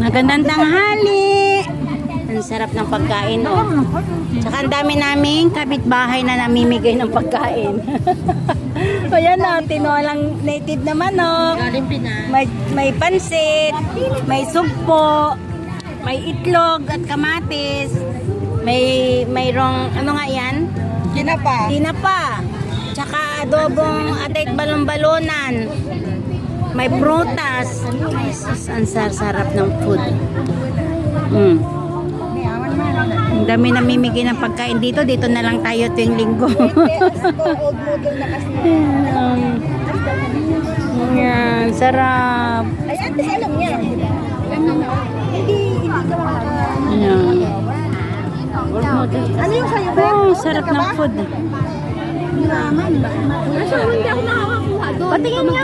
Magandang tanghali. Ang sarap ng pagkain, oh. Tsaka ang dami naming kapitbahay na namimigay ng pagkain. o yan, oh. Tinolang native na manok. May, may pansit, may sugpo, may itlog at kamatis. May mayroong, ano nga yan? Kinapa. Tinapa. Tsaka adobong atay balon-balonan. May prutas. Jesus, ang sar-sarap ng food. Mm. Ang dami namimigay ng pagkain dito. Dito na lang tayo tuwing linggo. Um, Yan, sarap. Ay, ate, alam niya. Hindi, hindi ka makaka... Yan. Ano yung sa'yo, Oh, sarap ng food. Patingin nga.